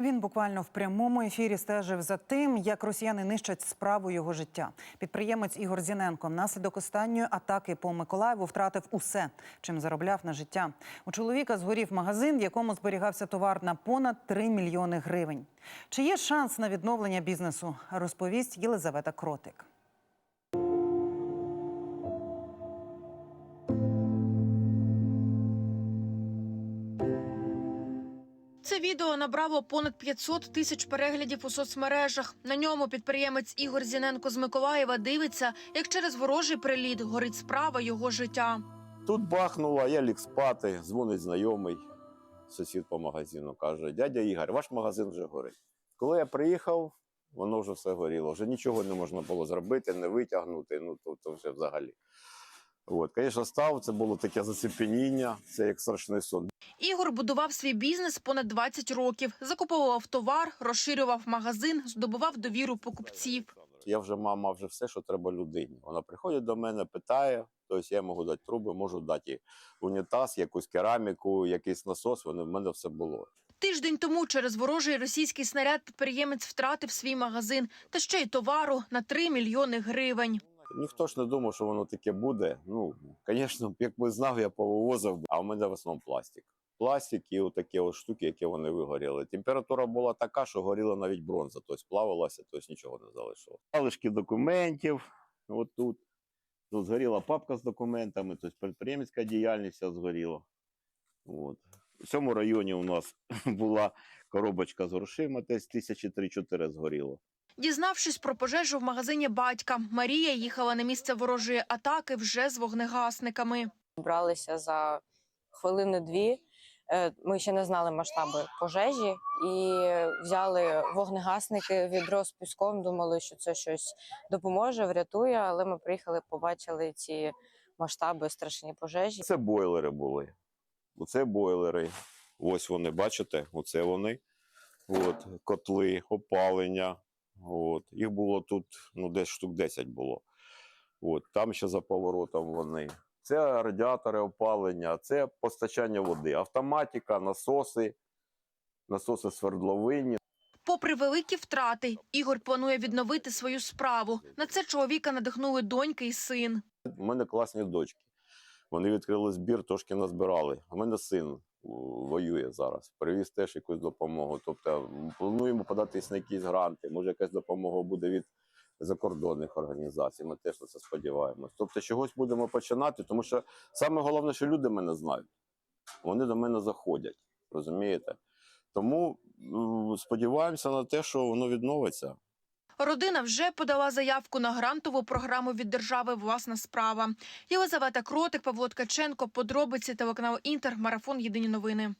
Він буквально в прямому ефірі стежив за тим, як росіяни нищать справу його життя. Підприємець Ігор Зіненко внаслідок останньої атаки по Миколаєву втратив усе, чим заробляв на життя. У чоловіка згорів магазин, в якому зберігався товар на понад 3 мільйони гривень. Чи є шанс на відновлення бізнесу? Розповість Єлизавета Кротик. Це відео набрало понад 500 тисяч переглядів у соцмережах. На ньому підприємець Ігор Зіненко з Миколаєва дивиться, як через ворожий приліт горить справа його життя. Тут бахнуло, я ліг спати, дзвонить знайомий, сусід по магазину, каже: дядя Ігор, ваш магазин вже горить. Коли я приїхав, воно вже все горіло. Вже нічого не можна було зробити, не витягнути. Ну то, то вже взагалі. От, звісно, став, це було таке зацепеніння, це як страшний сон. Ігор будував свій бізнес понад 20 років, закуповував товар, розширював магазин, здобував довіру покупців. Я вже мав, мав вже все, що треба людині. Вона приходить до мене, питає. Тобто я можу дати труби, можу дати унітаз, якусь кераміку, якийсь насос. Вони в мене все було. Тиждень тому через ворожий російський снаряд підприємець втратив свій магазин та ще й товару на 3 мільйони гривень. Ніхто ж не думав, що воно таке буде. Ну, звісно, якби знав, я повивозив, а в мене в основному пластик. Пластик і отакі от штуки, які вони вигоріли. Температура була така, що горіла навіть бронза, тобто плавалася, тобто нічого не залишило. Залишки документів, от тут. Тут згоріла папка з документами, тобто підприємницька діяльність вся згоріла. От. В цьому районі у нас була коробочка з грошима, десь тисячі три-чотири згоріло. Дізнавшись про пожежу в магазині батька, Марія їхала на місце ворожої атаки вже з вогнегасниками. Бралися за хвилини-дві. Е, Ми ще не знали масштаби пожежі і взяли вогнегасники, відро з піском. Думали, що це щось допоможе, врятує. Але ми приїхали, побачили ці масштаби страшні пожежі. Це бойлери були. Оце бойлери. Ось вони, бачите, оце вони. От, котли, опалення. От. Їх було тут, ну, десь штук 10 було. От, там ще за поворотом вони. Це радіатори опалення, це постачання води, автоматика, насоси, насоси свердловинні. Попри великі втрати, Ігор планує відновити свою справу. На це чоловіка надихнули доньки і син. У мене класні дочки. Вони відкрили збір, трошки назбирали. У мене син воює зараз. Привіз теж якусь допомогу. Тобто плануємо податись на якісь гранти. Може, якась допомога буде від закордонних організацій. Ми теж на це сподіваємось. Тобто, чогось будемо починати, тому що саме головне, що люди мене знають. Вони до мене заходять. Розумієте? Тому сподіваємося на те, що воно відновиться. Родина вже подала заявку на грантову програму від держави Власна справа. Єлизавета Кротик, Павло Ткаченко, подробиці телеканал Інтер, марафон Єдині новини.